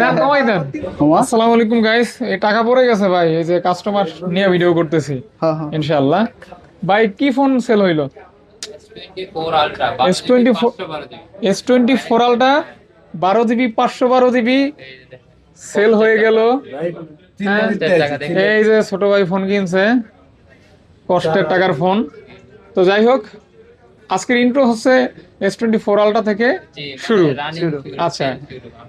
টাকা আসসালামু আলাইকুম টাকা পড়ে গেছে ভাই এই যে কাস্টমার নিয়ে ভিডিও করতেছি হ্যাঁ হ্যাঁ। ভাই কি ফোন সেল হইল? এস টোয়েন্টি ফোর আলটা বারো জিবি পাঁচশো বারো জিবি সেল হয়ে গেল। হ্যাঁ, এই যে ছোট ভাই ফোন কিনছে কষ্টের টাকার ফোন তো যাই হোক আজকের ইন্ট্রো হচ্ছে এস টোয়েন্টি ফোর আলটা থেকে শুরু। আচ্ছা।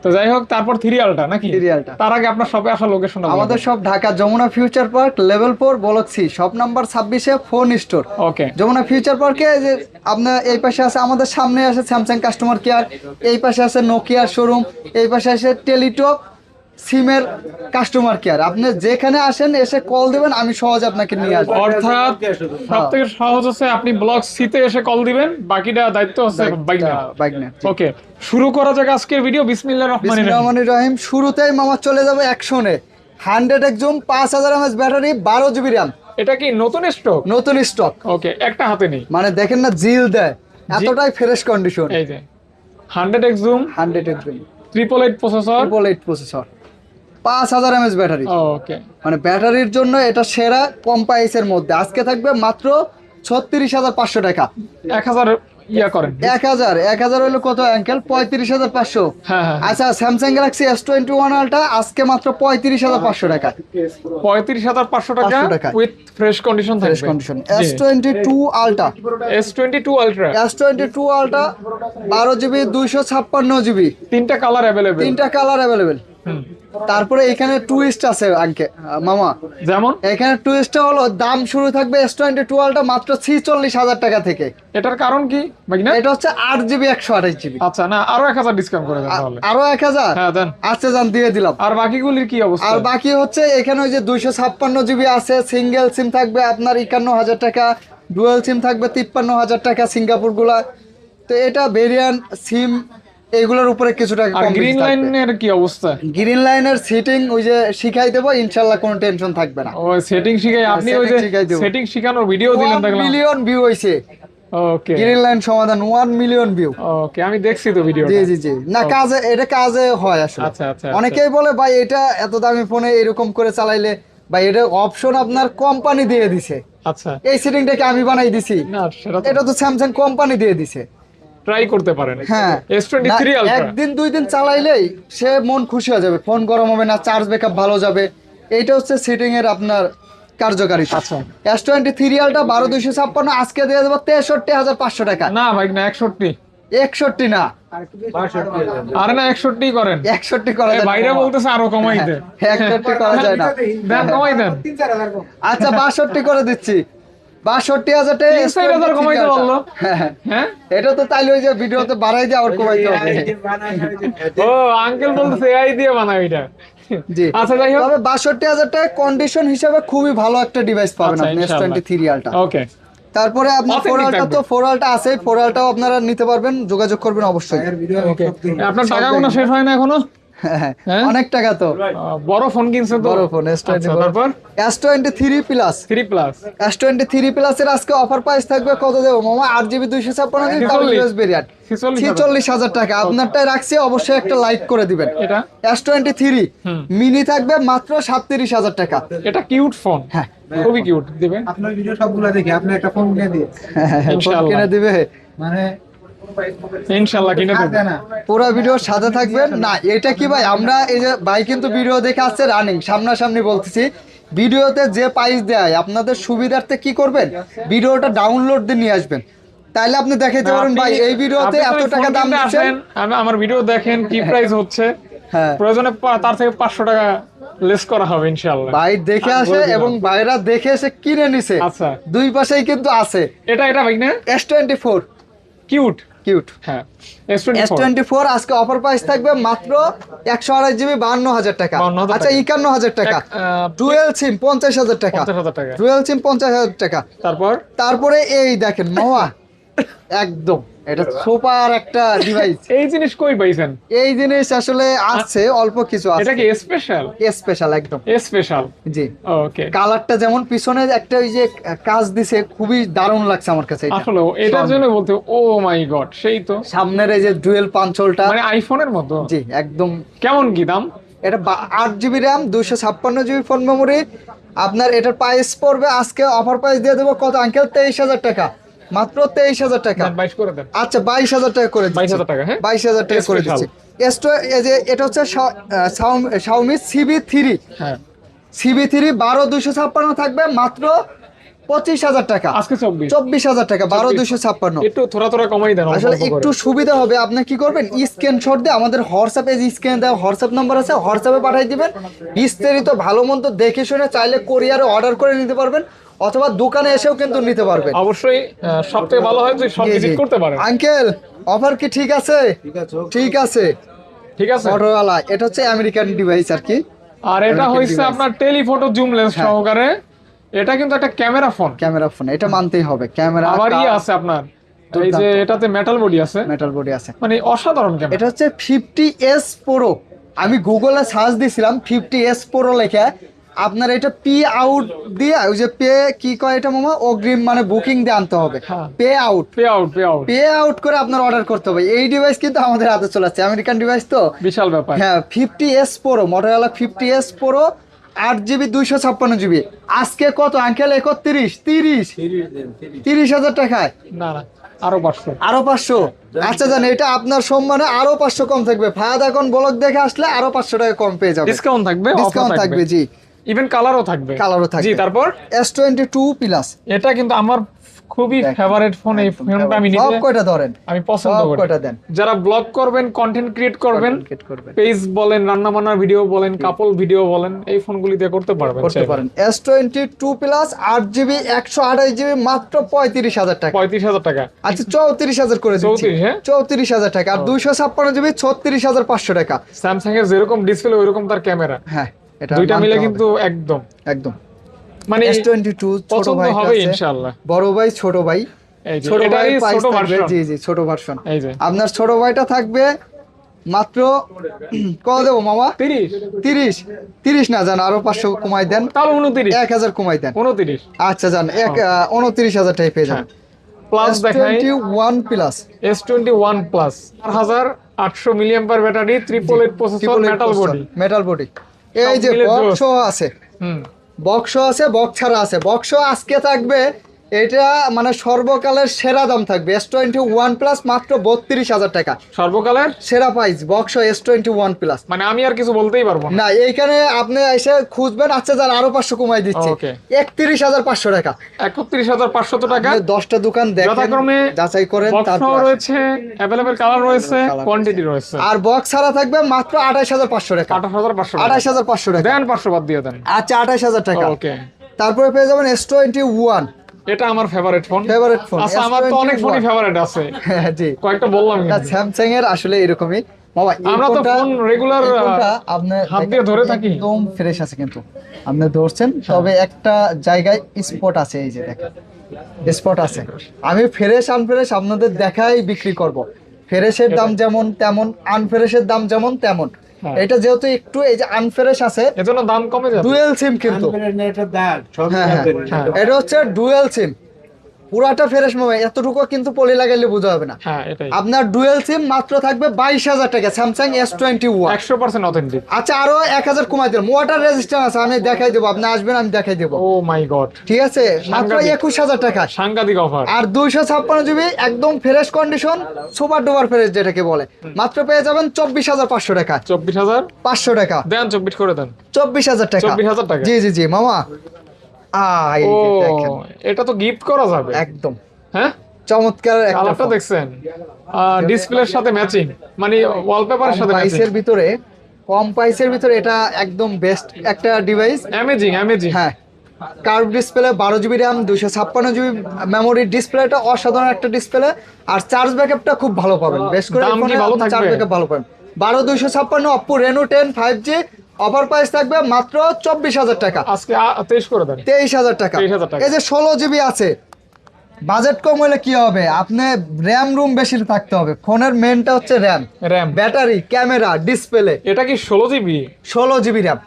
তো যাই হোক তারপর থ্রি আলটা নাকি? থ্রি আলটা। তার আগে আপনার সবাই আসা লোকেশন আমাদের সব Dhaka Jamuna future park level four block C shop number ছাব্বিশে phone store okay Jamuna future পার্কে যে আপনার এই পাশে আছে আমাদের সামনে আছে স্যামসাং কাস্টমার কেয়ার এই পাশে আছে নোকিয়ার শোরুম এই পাশে আছে টেলিটক সিমের কাস্টমার কেয়ার আপনি যেখানে আসেন এসে কল দিবেন আমি সহজে আপনাকে নিয়ে আসব। অর্থাৎ সব থেকে সহজ হচ্ছে আপনি ব্লক সিতে এসে কল দিবেন বাকিটা দায়িত্ব হচ্ছে ওকে শুরু করা যাক আজকের ভিডিও বিসমিল্লাহির রহমানির রহিম। বিসমিল্লাহির রহিম। শুরুতেই মামা চলে যাবে একশনে হান্ড্রেড একজুম পাঁচ হাজার এমএস ব্যাটারি বারো জিবি র্যাম এটা কি নতুন স্টক নতুন স্টক ওকে একটা হাতে নেই। মানে দেখেন না জিল দেয়। এতটাই ফ্রেশ কন্ডিশন এই যে hundred x zoom hundred x zoom triple eight processor triple eight processor পাঁচ হাজার এমএস ব্যাটারি ওকে মানে ব্যাটারির জন্য এটা সেরা কম প্রাইসের মধ্যে। আজকে থাকবে মাত্র ছত্রিশ হাজার পাঁচশো টাকা। এক হাজার ইয়া করেন। এক হাজার। এক হাজার হলো কত অ্যাঙ্কেল? পঁয়ত্রিশ হাজার পাঁচশো। হ্যাঁ হ্যাঁ আচ্ছা Samsung Galaxy S twenty one ultra আজকে মাত্র পঁয়ত্রিশ হাজার পাঁচশো টাকা। পঁয়ত্রিশ হাজার পাঁচশো টাকা 500 টাকা। With fresh condition fresh condition S twenty two ultra S twenty two ultra S twenty two ultra বারো জিবি দুইশো ছাপ্পান্ন জিবি তিনটা কালার অ্যাভেলেবেল তিনটা কালার অ্যাভেলেবেল তারপরে এখানে টুইস্ট আছে আঙ্কে মামা। যেমন? এখানে টুইস্টটা হলো দাম শুরু থাকবে এস টোয়েন্টি টুয়েলভটা মাত্র ছিচল্লিশ হাজার টাকা থেকে। এটার কারণ কি এটা হচ্ছে আট জিবি একশো আঠাশ জিবি আচ্ছা না আরও এক হাজার ডিসকাউন্ট করে আরও এক হাজার? হ্যাঁ আচ্ছা যান দিয়ে দিলাম। আর বাকিগুলির কি অবস্থা? আর বাকি হচ্ছে এখানে ওই যে দুইশো ছাপ্পান্ন জিবি আছে সিঙ্গেল সিম থাকবে আপনার একান্ন হাজার টাকা ডুয়েল সিম থাকবে তিপ্পান্ন হাজার টাকা সিঙ্গাপুরগুলা তো এটা ভেরিয়ান্ট সিম এগুলোর উপরে কিছু টাকা আর গ্রিন লাইনের কি অবস্থা? গ্রিন লাইনের সিটিং ওই যে শিখাই দেবো ইনশাল্লাহ কোনো টেনশন থাকবে না। ও সেটিং শিখাই আপনি ওই যে। সেটিং শিখানোর ভিডিও দিলেন দেখলাম। মিলিয়ন ভিউ হয়েছে ওকে গ্রিন লাইন সমাধান ওয়ান মিলিয়ন ভিউ ওকে আমি দেখছি তো ভিডিও জি জি জি। না কাজে এটা কাজে হয় আসলে। আচ্ছা আচ্ছা অনেকেই বলে ভাই এটা এত দামি ফোনে এরকম করে চালাইলে ভাই এটা অপশন আপনার কোম্পানি দিয়ে দিছে। আচ্ছা। এই সেটিংটাকে আমি বানাই দিছি। না সেটা এটা তো স্যামসাং কোম্পানি দিয়ে দিছে। ট্রাই করতে পারেন। হ্যাঁ। S23 Ultra। একদিন দুই দিন চালাইলেই সে মন খুশি হয়ে যাবে ফোন গরম হবে না চার্জ ব্যাকআপ ভালো যাবে। এইটা হচ্ছে সেটিং এর আপনার কার্যকারিতা। আচ্ছা। এস টোয়েন্টি থ্রি আলটা বারো দুইশো ছাপ্পান্ন আজকে দিয়ে দেবো তেষট্টি হাজার পাঁচশো টাকা। না ভাই না একষট্টি। একষট্টি না। আরে না একষট্টি করেন। একষট্টি করা যায় বাইরে বলতেছে আরও কমাই দেন। একষট্টি করা যায় না। দেন কমাই দেন। আচ্ছা বাষট্টি করে দিচ্ছি। বাষট্টি হাজার টাকা কমাইতে পারল। হ্যাঁ, হ্যাঁ। হ্যাঁ? এটা তো তাইলে ওই যে ভিডিওতে বাড়াই দিয়ে আবার কমাইতে হবে। ও আঙ্কেল বলতেছে এআই দিয়ে বানাও এটা। জি। আচ্ছা যাই হোক। তবে বাষট্টি হাজার টাকা কন্ডিশন হিসাবে খুবই ভালো একটা ডিভাইস পাবেন আপনি এস টোয়েন্টি থ্রি আলটা ওকে তারপরে আপনার Authentic ফোর আলটা তো থাকবে। আছে ফোর আলটাও আপনারা নিতে পারবেন যোগাযোগ করবেন অবশ্যই। আপনার টাকা কোনো শেষ হয় না এখনও? অনেক টাকা তো। বড় ফোন কিনছে তো? বড় ফোন এস টোয়েন্টি আচ্ছা, তারপর? S twenty three plus three plus S twenty three প্লাসের আজকে অফার প্রাইস থাকবে কত দেবো? মামা আট জিবি দুইশো ছাপ্পান্ন জিবি ডাবল ছিচল্লিশ। ইউএস ভেরিয়েন্ট ছিচল্লিশ হাজার। ছিচল্লিশ হাজার টাকা। আপনারটাই রাখছি অবশ্যই একটা লাইক করে দিবেন। এটা? এস টোয়েন্টি থ্রি হুম। মিনি থাকবে মাত্র সাতত্রিশ হাজার টাকা। এটা কিউট ফোন হ্যাঁ। খুবই কিউট দিবেন আপনার ভিডিও সবগুলো দেখি আপনি একটা ফোন কিনে দিয়ে। ফোন ইনশাআল্লাহ। কিনে দিবে। মানে ইনশাল্লাহ কিনে দেবো। পুরো ভিডিওর সাথে থাকবেন। না এটা কি ভাই? আমরা এই যে ভাই কিন্তু ভিডিও দেখে আসছে রানিং সামনাসামনি বলতেছি। ভিডিওতে যে প্রাইস দেয় আপনাদের সুবিধার্থে কি করবেন? ভিডিওটা ডাউনলোড দিয়ে নিয়ে আসবেন। তাইলে আপনি দেখাইতে পারেন ভাই এই ভিডিওতে এত টাকা দাম দিচ্ছেন। আমার ভিডিও দেখেন কি প্রাইস হচ্ছে। হ্যাঁ। প্রয়োজনে তার থেকে পাঁচশো টাকা লেস করা হবে ভাই দেখে আসে এবং ভাইরা দেখে এসে কিনে নিছে। আচ্ছা। দুই পাশেই কিন্তু আছে। এটা এটা ভাই না? S twenty four cute cute. হ্যাঁ। এস টোয়েন্টি ফোর আজকে অফার প্রাইস থাকবে মাত্র একশো আড়াই জিবি বান্ন হাজার টাকা। আচ্ছা। একান্ন হাজার টাকা টুয়েলভ সিম পঞ্চাশ হাজার টাকা। ডুয়েল সিম পঞ্চাশ হাজার টাকা। তারপর? তারপরে এই দেখেন মামা একদম। এটা সুপার একটা ডিভাইস এই জিনিস কই পাইছেন? এই জিনিস আসলে আছে অল্প কিছু এটা কি স্পেশাল স্পেশাল একদম। স্পেশাল জি। ওকে কালারটা যেমন পিছনে একটা ওই যে কাজ দিছে খুবই দারুণ লাগছে আমার কাছে এটা। আসলে এটার জন্য বলতে ও মাই গড সেই তো। সামনের এই যে ডুয়েল পাঞ্চলটা। মানে আইফোনের মতো? জি একদম। কেমন কি দাম? এটা আট জিবি র্যাম দুইশো ছাপ্পান্ন জিবি ফোন মেমোরি আপনার এটার প্রাইস পড়বে আজকে অফার প্রাইস দিয়ে দেবো কত? আঙ্কেল তেইশ হাজার টাকা। মাত্র তেইশ হাজার টাকা। বাইশ করে দেন। আচ্ছা বাইশ হাজার টাকা করে দিচ্ছি। 22,000 টাকা, হ্যাঁ? বাইশ হাজার টাকা করে দিচ্ছি। এস্টো এটা হচ্ছে শাওমি সিবি থ্রি হ্যাঁ। সিবি থ্রি বারো দুইশো ছাপ্পান্ন থাকবে মাত্র পঁচিশ হাজার টাকা। আজকে চব্বিশ। হাজার টাকা বারো 24 দুইশো ছাপ্পান্ন। একটু থোড়া থোড়া কমাই দেন আসলে একটু সুবিধা হবে আপনি কি করবেন? স্ক্রিনশট দিয়ে আমাদের হোয়াটসঅ্যাপে যে স্ক্রিন দেওয়া হোয়াটসঅ্যাপ নাম্বার আছে হোয়াটসঅ্যাপে পাঠিয়ে দিবেন। বিস্তারিত ভালো মন্দ দেখে শুনে চাইলে কোরিয়ারে অর্ডার করে নিতে পারবেন। অথবা দোকানে এসেও কিন্তু নিতে পারবেন। অবশ্যই সব থেকে ভালো হয় যে সব ভিজিট করতে পারেন। আঙ্কেল অফার কি ঠিক আছে? ঠিক আছে ঠিক আছে। ঠিক আছে। মোটরওয়ালা এটা হচ্ছে আমেরিকান ডিভাইস আর কি। আর এটা device। আপনার টেলিফটো জুম লেন্স হ্যাঁ। সহকারে। এটা কিন্তু একটা ক্যামেরা ফোন। ক্যামেরা ফোন এটা মানতেই হবে। ক্যামেরা আবার ইয়ে আছে আপনার। এই যে এটাতে মেটাল বডি আছে। মেটাল বডি আছে। মানে অসাধারণ ক্যামেরা। এটা হচ্ছে ফিফটি এস প্রো আমি গুগলে সার্চ দিছিলাম ফিফটি এস প্রো লেখা। আপনার এটা পি আউট দিয়ে ওই যে পে কি কয় এটা মামা? অগ্রিম মানে বুকিং দিয়ে আনতে হবে। হ্যাঁ। Pay out. Pay out pay out. Pay out করে আপনার অর্ডার করতে হবে। এই ডিভাইস কিন্তু আমাদের হাতে চলে আসছে। আমেরিকান ডিভাইস তো? বিশাল ব্যাপার। হ্যাঁ ফিফটি এস প্রো মোটরওয়ালা ফিফটি এস প্রো আট জিবি দুইশো ছাপ্পান্ন জিবি আজকে কত? আঙ্কেল একত্রিশ তিরিশ? তিরিশ হাজার টাকায়? না না আরও পাঁচশো। আরও পাঁচশো? আচ্ছা জান এটা আপনার সম্মানে আরও পাঁচশো কম থাকবে। ফায়াদ এখন ব্লক দেখে আসলে আরও পাঁচশো টাকা কম পেয়ে যাবে। ডিসকাউন্ট থাকবে ডিসকাউন্ট থাকবে জি। ইভেন কালারও থাকবে। কালারও থাকবে। জি তারপর? এস টোয়েন্টি টু প্লাস এটা কিন্তু আমার খুবই। ফেভারিট ফোন এই ফোনটা আমি সব কয়টা ধরেন? আমি পছন্দ করি। কয়টা দেন? যারা ব্লগ করবেন কন্টেন্ট ক্রিয়েট করবেন পেজ বলেন রান্না বান্নার ভিডিও বলেন কাপল ভিডিও বলেন এই ফোনগুলি দিয়ে করতে পারবেন করতে পারেন। এস টোয়েন্টি টু প্লাস আট জিবি একশো আঠাশ জিবি মাত্র পঁয়ত্রিশ হাজার টাকা। পঁয়ত্রিশ হাজার টাকা। আচ্ছা চৌত্রিশ হাজার করে দিচ্ছি। 34, হ্যাঁ? চৌত্রিশ হাজার টাকা। আর দুইশো ছাপ্পান্ন জিবি ছত্রিশ হাজার পাঁচশো টাকা। স্যামসাং এর যেরকম ডিসপ্লে ওইরকম তার ক্যামেরা হ্যাঁ। এটা দুইটা মিলে কিন্তু একদম। একদম। মানে এস টোয়েন্টি টু ছোট ভাই হবে ইনশাআল্লাহ। বড় ভাই ছোট ভাই। ছোট ভাই ছোট ভার্সন জি জি ছোট ভার্সন আপনার ছোট ভাইটা থাকবে মাত্র কত দেবো মামা? 30 তিরিশ। তিরিশ না জান আরও পাঁচশো কমাই দেন। তাহলে 29 এক হাজার কমাই দেন। 29 আচ্ছা জান এক উনত্রিশ হাজার টাকা পেয়ে যান প্লাস দেখাই। Twenty one plus S21 plus 4800 milliampere battery triple eight processor metal body metal body এই যে বক্স আছে। হুম। বক্স আছে বক্স ছাড়া আছে। বক্স আজকে থাকবে এটা মানে সর্বকালের সেরা দাম থাকবে। এস টোয়েন্টি ওয়ান প্লাস মাত্র বত্রিশ হাজার টাকা। সর্বকালের? সেরা price box S twenty one plus মানে আমি আর কিছু বলতেই পারব না। এইখানে আপনি এসে খুঁজবেন আচ্ছা যান আরও পাঁচশো কমাই দিচ্ছি. একত্রিশ হাজার পাঁচশো টাকা। 31500 টাকা। দশটা দোকান যথাক্রমে যাচাই করেন তারপর রয়েছে অ্যাভেলেবেল কালার রয়েছে কোয়ান্টিটি রয়েছে। আর বক্স ছাড়া থাকবে মাত্র আঠাশ হাজার পাঁচশো টাকা। 28500 আঠাশ হাজার পাঁচশো টাকা। দেন 500 বাদ দিয়ে দেন। আচ্ছা আঠাশ হাজার টাকা। ওকে তারপরে পেয়ে যাবেন এস টোয়েন্টি ওয়ান এটা আমার ফেভারিট ফোন Favorite phone, আচ্ছা আমার তো অনেক ফোনই ফেভারিট আছে। হ্যাঁ জি। কয়েকটা বললাম না স্যামসাং এর আসলে এরকমই। বাবা আমরা তো ফোন রেগুলার আপনি হাত দিয়ে ধরে থাকি। একদম ফ্রেশ আছে কিন্তু। আপনি ধরছেন তবে একটা জায়গায় স্পট আছে এই যে দেখেন। স্পট আছে। আমি ফ্রেশ আনফ্রেশ আপনাদের দেখাই বিক্রি করব। ফ্রেশের দাম যেমন তেমন আনফ্রেশের দাম যেমন তেমন। হ্যাঁ। এটা যেহেতু একটু এই যে আনফ্রেশ আছে এজন্য দাম কমে যাবে। ডুয়েল সিম কিন্তু। এটা দাগ সব হ্যাঁ হ্যাঁ। হ্যাঁ। এটা হচ্ছে ডুয়েল সিম পুরাটা ফ্রেশ মোবাইল এতটুকু কিন্তু পলি লাগাইলে বোঝা হবে না। হ্যাঁ আপনার ডুয়েল সিম মাত্র থাকবে বাইশ হাজার টাকা স্যামসাং এস টোয়েন্টি ওয়ান একশো পার্সেন্ট অথেন্টিক আচ্ছা আরও এক হাজার কমাই দেবেন ওয়াটার রেজিস্ট্যান্স আছে আমি দেখাই দেবো আপনি আসবেন আমি দেখাই দেবো। ও মাই গড ঠিক আছে? মাত্র একুশ হাজার টাকা। সাংঘাতিক অফার আর দুইশো ছাপ্পান্ন জিবি একদম fresh condition super duper fresh যেটাকে বলে। মাত্র পেয়ে যাবেন চব্বিশ হাজার পাঁচশো টাকা। চব্বিশ হাজার? পাঁচশো টাকা। দেন চব্বিশ করে দেন। চব্বিশ হাজার টাকা। 24,000 টাকা? জি জি জি মামা। ও এটা তো গিফট করা যাবে। একদম। হ্যাঁ? চমৎকার একটা দেখছেন? ডিসপ্লের সাথে ম্যাচিং মানে ওয়ালপেপারের সাথে প্রাইসের ভিতরে কম প্রাইসের ভিতরে এটা একদম বেস্ট একটা ডিভাইস অ্যামেজিং অ্যামেজিং হ্যাঁ। কার্ভ ডিসপ্লে বারো জিবি র্যাম দুশো ছাপ্পান্ন জিবি মেমোরি ডিসপ্লেটা অসাধারণ একটা ডিসপ্লে আর চার্জ ব্যাকআপটা খুব ভালো পাবেন। বেশ করে চার্জ? ব্যাকআপ ভালো পাবেন। বারো দুইশো ছাপ্পান্ন Oppo Reno ten five G offer price থাকবে মাত্র চব্বিশ হাজার টাকা। আজকে তেইশ করে দেন। তেইশ হাজার টাকা। এই যে ষোলো জিবি আছে বাজেট কম হলে কি হবে? আপনি র্যাম রুম বেশি থাকতে হবে। ফোনের মেনটা হচ্ছে RAM RAM battery camera display এটা কি ষোলো জিবি ষোলো GB RAM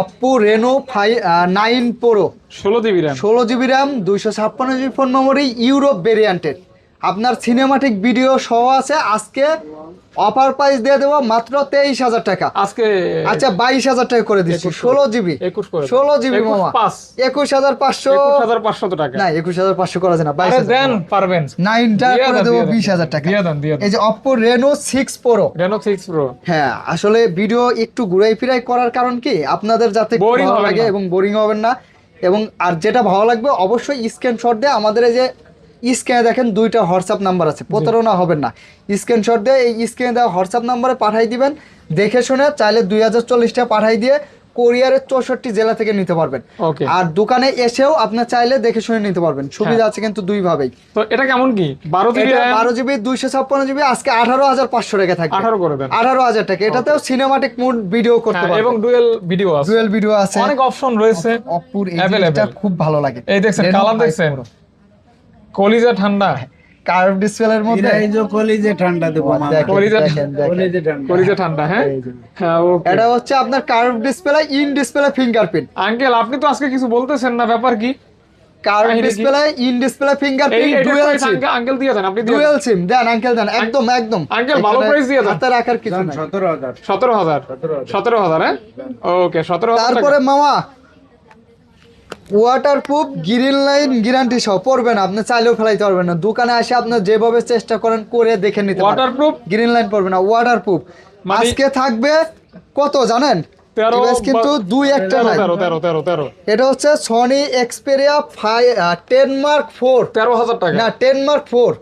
Oppo Reno five nine pro ষোলো জিবি র্যাম ষোলো জিবি র্যাম দুইশো ছাপ্পান্ন জিবি ফোন মেমোরি ইউরোপ ভেরিয়েন্টের আপনার সিনেমাটিক ভিডিও সহ আছে আজকে অফার প্রাইস দিয়ে দেবো মাত্র তেইশ হাজার টাকা। আজকে আচ্ছা বাইশ হাজার টাকা করে দিচ্ছি ষোলো জিবি। ষোলো জিবি একুশ মামা। একুশ হাজার পাঁচশো হাজার পাঁচশত টাকা। না একুশ হাজার পাঁচশো করা যায় না বাইশ দেন পারবেন। নাইনটা করে দেবো বিশ হাজার টাকা। এই যে Oppo Reno six pro Reno six pro হ্যাঁ আসলে ভিডিও একটু ঘুরাই ফিরাই করার কারণ কি? আপনাদের যাতে বোরিং লাগে এবং বোরিং হবেন না। এবং আর যেটা ভালো লাগবে অবশ্যই স্ক্রিনশট দিয়ে আমাদের এই যে স্ক্যানে দেখেন দুইটা হোয়াটসঅ্যাপ নাম্বার আছে প্রতারণা হবেন না। স্ক্রিনশট দিয়ে এই স্ক্যানে দেওয়া হোয়াটসঅ্যাপ নাম্বারে পাঠাই দিবেন দেখে শুনে চাইলে দুই হাজার চল্লিশটা পাঠাই দিয়ে কোরিয়ারের চৌষট্টি জেলা থেকে নিতে পারবেন। আর দোকানে এসেও আপনার চাইলে দেখে শুনে নিতে পারবেন সুবিধা হ্যাঁ। আছে কিন্তু দুই ভাবেই তো এটা কেমন কি? বারো জিবি বারো জিবি দুইশো ছাপ্পান্ন জিবি আজকে আঠারো হাজার পাঁচশো টাকা থাকবে। আঠারো করে দেন। আঠারো হাজার টাকা। এটাতেও সিনেমাটিক মোড ভিডিও করতে পারবেন। এবং ডুয়েল ভিডিও আছে। ডুয়েল ভিডিও আছে। অনেক অপশন রয়েছে। অপুর খুব ভালো লাগে। এই দেখছেন কালার দেখছেন? কলিজা ঠান্ডা। কার্ভ ডিসপ্লের মধ্যে। এই যে কলিজে ঠান্ডা দেবো কলিজা- দেখেন, দেখেন। কলিজে ঠান্ডা। কলিজা ঠান্ডা হ্যাঁ। হ্যাঁ ওকে এটা হচ্ছে আপনার curve display in display fingerprint. Uncle আপনি তো আজকে কিছু বলতেছেন না ব্যাপার কি? Curve display in display fingerprint SIM. Uncle uncle দিয়ে দেন আপনি দিয়ে সিম দেন আঙ্কেল দেন একদম একদম। Uncle, ভালো দিয়ে দেন। কিছু হ্যাঁ? ওকে সতেরো হাজার তারপরে মামা ওয়াটারপ্রুফ গ্রিন লাইন গ্যারান্টি সহ। পড়বেন আপনি চাইলেও ফেলাইতে পারবেন না। দোকানে এসে আপনি যেভাবে চেষ্টা করেন করে দেখে নিতে ওয়াটারপ্রুফ গ্রিন লাইন পড়বে না ওয়াটারপ্রুফ মানে- আজকে থাকবে কত জানেন? কিন্তু দুই একটা নাই। তেরো তেরো তেরো তেরো। এটা হচ্ছে সনি এক্সপেরিয়া ফাই টেন মার্ক ফোর তেরো হাজার টাকা। না টেন মার্ক ফোর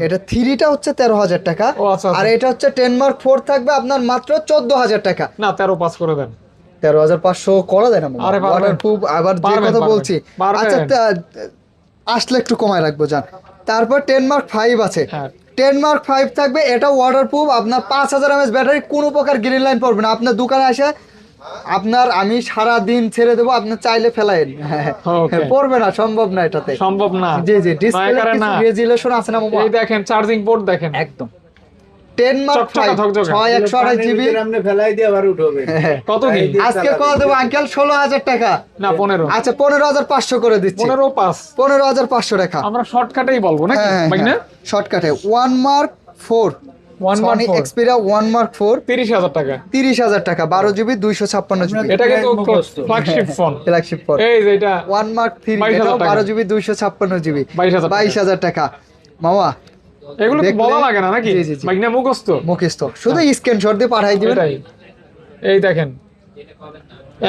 এটা থ্রিটা হচ্ছে তেরো হাজার টাকা। ও। আর এটা হচ্ছে টেন মার্ক ফোর থাকবে আপনার মাত্র চোদ্দ হাজার টাকা। না তেরো পাস করে দেন। তেরো হাজার পাঁচশো করা যায় না। ওয়াটারপ্রুফ আবার যে কথা বলছি। আচ্ছা আসলে একটু কমায় রাখব যান তারপর টেন মার্ক ফাইভ আছে। টেন মার্ক ফাইভ থাকবে এটা ওয়াটারপ্রুফ আপনার পাঁচ হাজার এমএস ব্যাটারি কোনো প্রকার গ্রিন লাইন পড়বে না। আপনার দোকানে আসে আপনার আমি সারা দিন ছেড়ে দেবো আপনার চাইলে ফেলাইন. পড়বে না সম্ভব না এটাতে। সম্ভব না। জি জি ডিসপ্লে রেজুলেশন আছে না এই দেখেন চার্জিং পোর্ট দেখেন। একদম। টেন মার্ক চকচকা ফাইভ ঝকঝকা। ছয় একশো আঠাশ জিবি ফেলাই দিয়ে আবার উঠবে। কত আজকে কত দেবো আঙ্কেল ষোলো হাজার টাকা। না পনেরো। আচ্ছা পনেরো হাজার পাঁচশো করে দিচ্ছি। পনেরো পাস পনেরো হাজার পাঁচশো টাকা আমরা শর্টকাটেই বলব নাকি? হ্যাঁ ভাই না শর্টকাটে one mark four One mark four। Xperia one mark four তিরিশ হাজার টাকা। তিরিশ হাজার টাকা। বারো জিবি দুইশো ছাপ্পান্ন জিবি এটা কিন্তু মুখস্থ। ফ্ল্যাগশিপ ফোন ফ্ল্যাগশিপ ফোন এই যে এটা। ওয়ান মার্ক থ্রি 22,000 টাকা। বারো জিবি দুইশো ছাপ্পান্ন জিবি বাইশ হাজার টাকা। মামা এগুলো তো বলা লাগে না নাকি? জি, জি, জি। ভাই না মুখস্থ। মুখস্থ। শুধু স্ক্রিনশট দিয়ে পাঠাই দিবেন। এটাই এই দেখেন।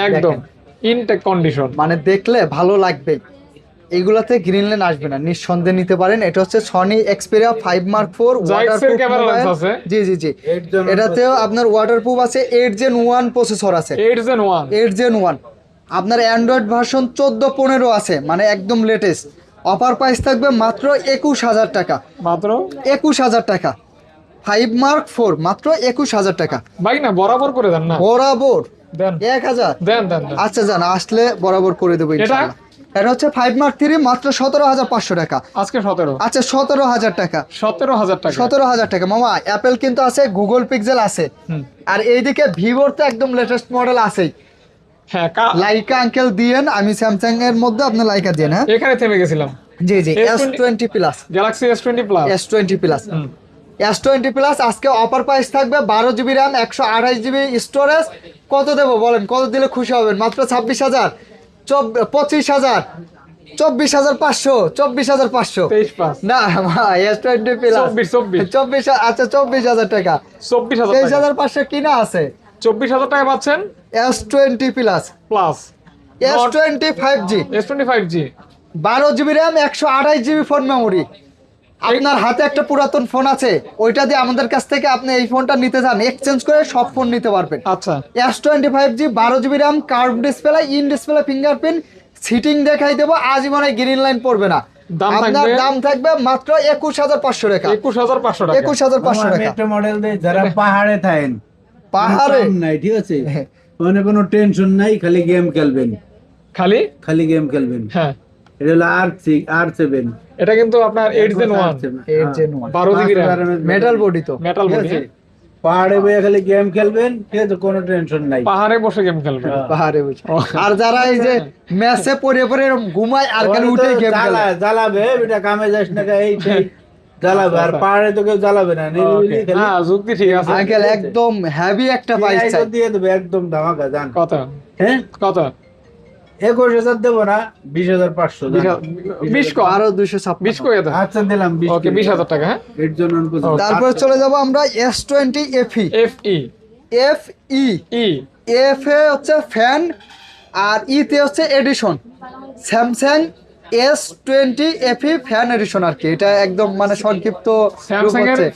একদম। ইনটেক কন্ডিশন মানে দেখলে ভালো লাগবে। এগুলাতে গ্রিন লাইন আসবে না। নিঃসন্দেহে নিতে পারেন। এটা হচ্ছে Sony Xperia five mark four. জি জি জি। এটাতেও আপনার ওয়াটারপ্রুফ আছে। এইট জেন ওয়ান প্রসেসর আছে। Eight gen one eight gen one আপনার অ্যান্ড্রয়েড ভার্সন চোদ্দ পনেরো আছে। মানে একদম লেটেস্ট অফার প্রাইস থাকবে মাত্র একুশ হাজার টাকা। মাত্র? একুশ হাজার টাকা। ফাইভ মার্ক ফোর মাত্র একুশ হাজার টাকা। ভাই না বরাবর করে দেন না? বরাবর। এক হাজার? দেন দেন দেন। আচ্ছা জান আসলে বরাবর করে দেবো এটা? এটা হচ্ছে ফাইভ মার্ক থ্রি মাত্র সতেরো হাজার পাঁচশো টাকা। আজকে সতেরো? আচ্ছা সতেরো হাজার টাকা। সতেরো হাজার টাকা। সতেরো হাজার টাকা। মামা অ্যাপেল কিন্তু আছে গুগল পিক্সেল আছে। আর এইদিকে ভিভোর তো একদম লেটেস্ট মডেল আছেই। হ্যাঁ লাইকা আঙ্কেল দিয়েন আমি স্যামসাং এর মধ্যে আপনি লাইকা দিয়েন হ্যাঁ? এখানে থেমে গেছিলাম। জি জি S twenty plus Galaxy S twenty plus S twenty plus S twenty plus আজকে অফার প্রাইস থাকবে বারো জিবি র্যাম একশো আঠাশ জিবি স্টোরেজ কত দেবো বলেন? কত দিলে খুশি হবেন? মাত্র ছাব্বিশ হাজার। পঁচিশ হাজার। চব্বিশ হাজার পাঁচশো। চব্বিশ হাজার পাঁচশো। না এস টোয়েন্টি প্লাস চব্বিশ আচ্ছা চব্বিশ হাজার টাকা। চব্বিশ হাজার পাঁচশো কিনা আছে? চব্বিশ হাজার টাকা পাচ্ছেন? S twenty plus plus S twenty five G S twenty five G বারো জিবি র্যাম একশো আঠাশ জিবি ফোন মেমোরি আপনার হাতে একটা পুরাতন ফোন আছে ওইটা দিয়ে আমাদের কাছ থেকে আপনি এই ফোনটা নিতে চান এক্সচেঞ্জ করে সব ফোন নিতে পারবেন। আচ্ছা। এস টোয়েন্টি ফাইভ জি বারো GB RAM curve display in display fingerprint setting দেখাই দেবো আজীবনে গ্রিন লাইন পড়বে না। দাম আপনার থাকবে? দাম থাকবে মাত্র একুশ হাজার পাঁচশো টাকা। একুশ হাজার পাঁচশো টাকা। একুশ হাজার পাঁচশো টাকা। মডেল দেই যারা পাহাড়ে থাকেন। পাহাড়ে। নাই ঠিক আছে? মানে কোনো টেনশন নাই খালি গেম খেলবেন। খালি? খালি গেম খেলবেন। হ্যাঁ। এটা হলো আর সিক্স আর সেভেন এটা কিন্তু আপনার eight gen one eight gen one বারো জিবি মেটাল বডি তো। মেটাল ঠিক বডি আছে? পাহাড়ে বইয়া খালি গেম খেলবেন ঠিক আছে? কোনো টেনশন নাই। পাহাড়ে বসে গেম খেলবে হ্যাঁ। পাহাড়ে বসে। আর যারা এই যে ম্যাচে পড়ে পড়ে এরকম ঘুমায় আর খালি উঠে গেম খেলে। জ্বালা- জ্বালাবে বেটা কামে যাস না এই জ্বালাবে আর পাহাড়ে তো কেউ জ্বালাবে না হ্যাঁ যুক্তি ঠিক আছে। আঙ্কেল একদম হেভি একটা প্রাইস চাই। দিয়ে দেবে একদম ধামাকা জান। কত? হ্যাঁ? কত? একুশ হাজার দেবো না বিশ হাজার পাঁচশো বিশ জান। হাজার- বিশ কো? আরও দুইশো কো আচ্ছা দিলাম বিশ ওকে বিশ হাজার টাকা হ্যাঁ? এর জন্য তারপর চলে যাব আমরা S twenty FE F E F E E F এ হচ্ছে ফ্যান আর ইতে হচ্ছে edition Samsung S twenty FE fan edition আর কি। এটা একদম মানে সংক্ষিপ্ত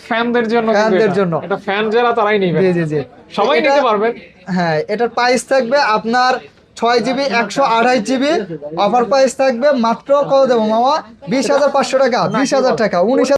ফ্যানদের জন্য ফ্যানদের জন্য। এটা ফ্যান যারা তারাই নিবে। জি জি জি। সবাই নিতে পারবেন হ্যাঁ এটার প্রাইস থাকবে আপনার ছয় জিবি একশো আড়াই জিবি অফার প্রাইস থাকবে মাত্র কত দেবো মামা? বিশ হাজার পাঁচশো টাকা বিশ হাজার টাকা উনিশ